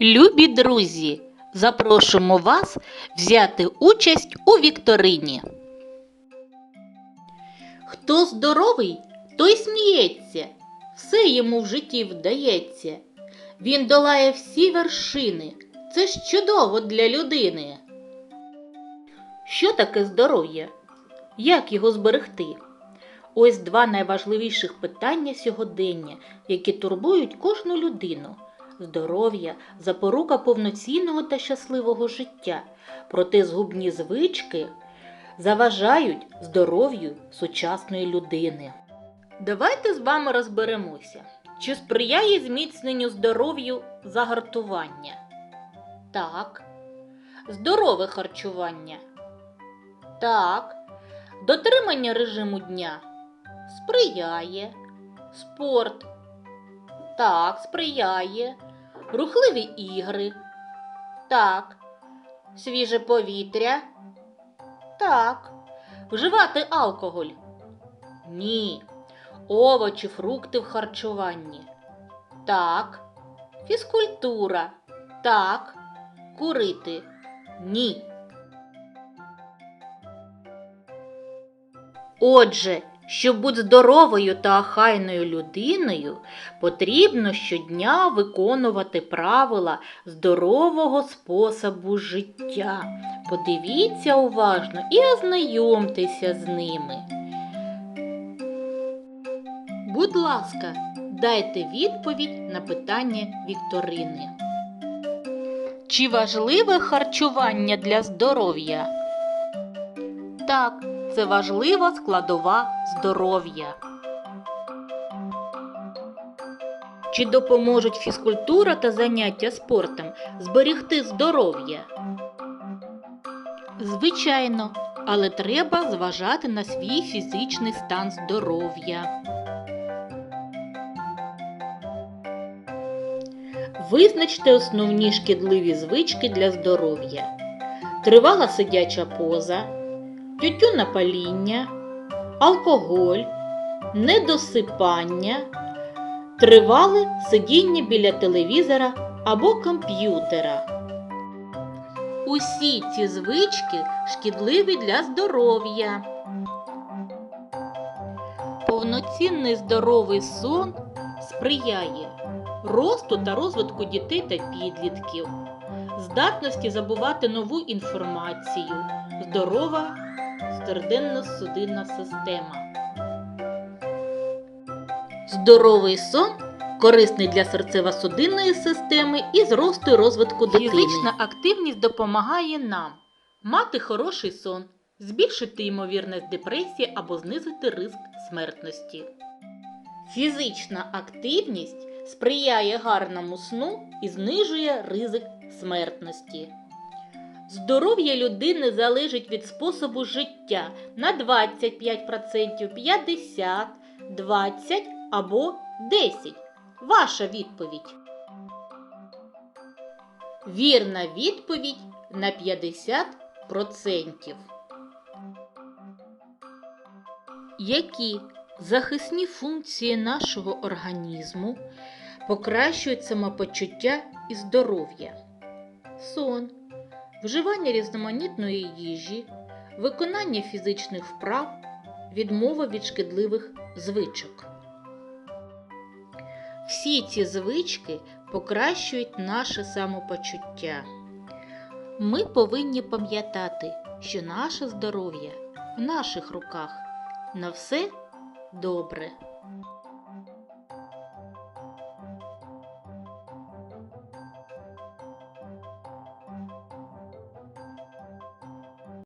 Любі друзі, запрошуємо вас взяти участь у вікторині. Хто здоровий, той сміється, все йому в житті вдається. Він долає всі вершини. Це ж чудово для людини. Що таке здоров'я? Як його зберегти? Ось два найважливіших питання сьогодення, які турбують кожну людину. Здоров'я запорука повноцінного та щасливого життя, проте згубні звички заважають здоров'ю сучасної людини. Давайте з вами розберемося, чи сприяє зміцненню здоров'ю загартування? Так. Здорове харчування. Так. Дотримання режиму дня сприяє. Спорт. Так, сприяє. Рухливі ігри. Так. Свіже повітря. Так. Вживати алкоголь. Ні. Овочі, фрукти в харчуванні. Так. Фізкультура. Так. Курити. Ні. Отже, щоб бути здоровою та охайною людиною, потрібно щодня виконувати правила здорового способу життя. Подивіться уважно і ознайомтеся з ними. Будь ласка, дайте відповідь на питання Вікторини. Чи важливе харчування для здоров'я? Так, це важлива складова здоров'я. Чи допоможуть фізкультура та заняття спортом зберегти здоров'я? Звичайно, але треба зважати на свій фізичний стан здоров'я. Визначте основні шкідливі звички для здоров'я. Тривала сидяча поза, тютюнопаління, алкоголь, недосипання, тривале сидіння біля телевізора або комп'ютера. Усі ці звички шкідливі для здоров'я. Повноцінний здоровий сон сприяє росту та розвитку дітей та підлітків, здатності забувати нову інформацію, здорова серденно-судинна система. Здоровий сон корисний для серцево-судинної системи і зросту і розвитку дитини. Фізична активність допомагає нам мати хороший сон, збільшити ймовірність депресії або знизити ризик смертності. Фізична активність сприяє гарному сну і знижує ризик смертності. Здоров'я людини залежить від способу життя на 25%, 50, 20 або 10. Ваша відповідь. Вірна відповідь на 50%. Які захисні функції нашого організму покращують самопочуття і здоров'я? Сон, вживання різноманітної їжі, виконання фізичних вправ, відмова від шкідливих звичок. Всі ці звички покращують наше самопочуття. Ми повинні пам'ятати, що наше здоров'я в наших руках. На все добре.